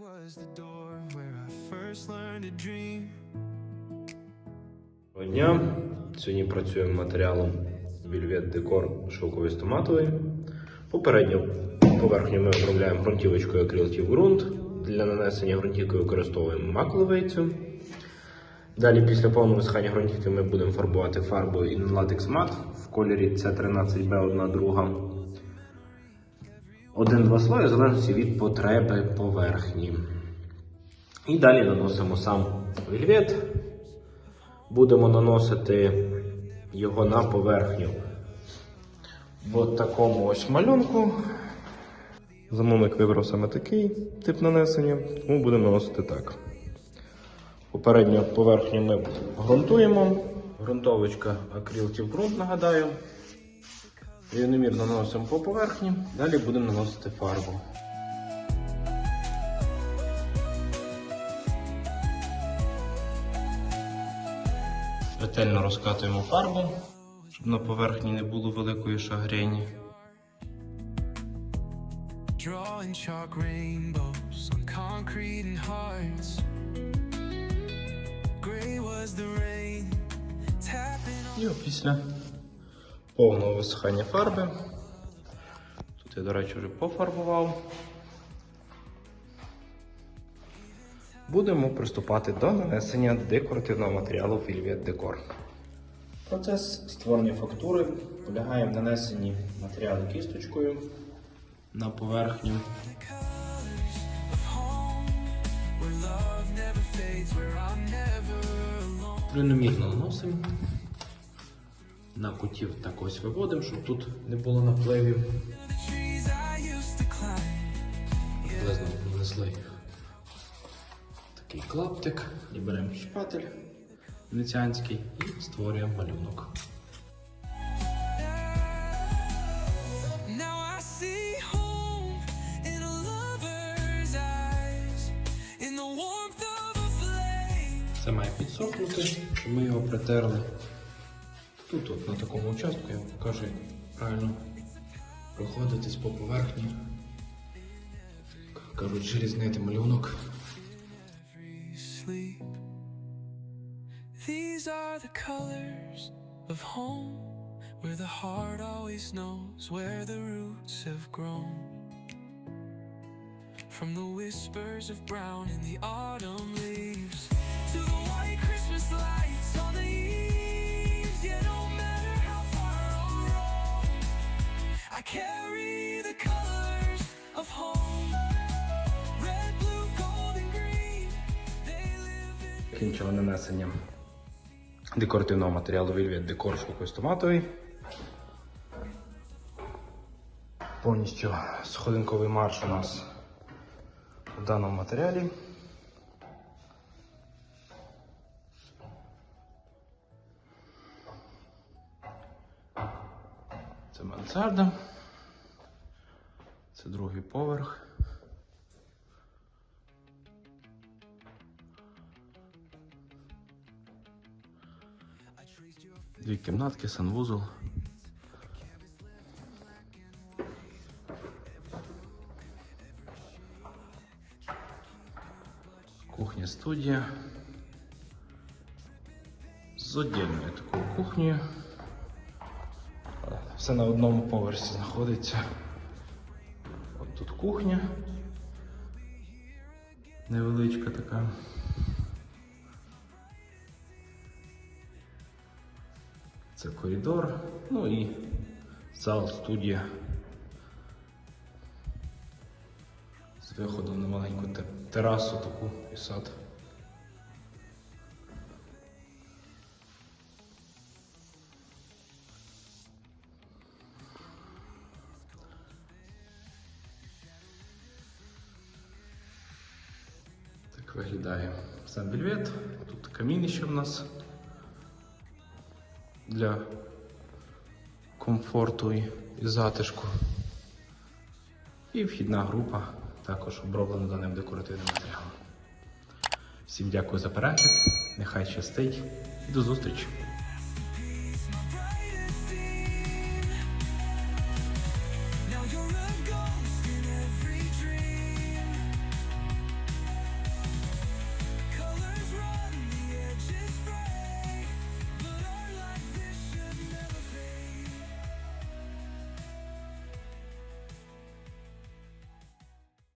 was the door where I first learned to dream. Доброго дня. Сьогодні працюємо матеріалом Вільвет Декор шовковий стоматовий. Попередньо поверхню ми обробляємо ґрунтівочкою акрилтів ґрунт. Для нанесення ґрунтівки використовуємо макловицю. Далі, після повного висихання ґрунтівки, ми будемо фарбувати фарбою Inlatex Matte в кольорі C13B 1 друга. Один-два слої в залежності від потреби поверхні. І далі наносимо сам вільвет. Будемо наносити його на поверхню в такому ось малюнку. Замовник вибрав саме такий тип нанесення, тому будемо наносити так. Попередню поверхню ми ґрунтуємо. Грунтовочка акрилтів ґрунт, нагадаю. Рівномірно наносимо по поверхні, далі будемо наносити фарбу. Ретельно розкатуємо фарбу, щоб на поверхні не було великої шагрені. Drawing chalk rainbows on concrete and hearts. Gray was the rain, tapping on І після повного висихання фарби. Тут я, до речі, вже пофарбував. Будемо приступати до нанесення декоративного матеріалу Velvet Decor. Процес створення фактури полягає в нанесенні матеріалу кісточкою на поверхню. where love На кутів так ось виводимо, щоб тут не було напливів. Приблизно нанесли такий клаптик і беремо шпатель венеціанський і створюємо малюнок. Це має підсохнути, щоб ми його притерли. Тут, от, на такому участку, я вам покажу, як правильно проходитись по поверхні. Кажуть, желізнити малюнок. These are the colors of home, where the heart always knows where the roots have grown. From the whispers of brown in the autumn carry нанесення декоративного матеріалу Velvet Decor шовкостоматовий. Повністю сходинковий марш у нас в даному матеріалі. Це мансарда. Це другий поверх. Дві кімнатки, санвузол. Кухня студія. З отдільною такою кухнею. Все на одному поверсі знаходиться. Тут кухня. Невеличка така. Це коридор, ну і зал, студія. З виходом на маленьку терасу таку і сад. Так сам вельвет. Тут камінище в нас для комфорту і затишку. І вхідна група також оброблена даним декоративним матеріалом. Всім дякую за перегляд, нехай щастить і до зустрічі!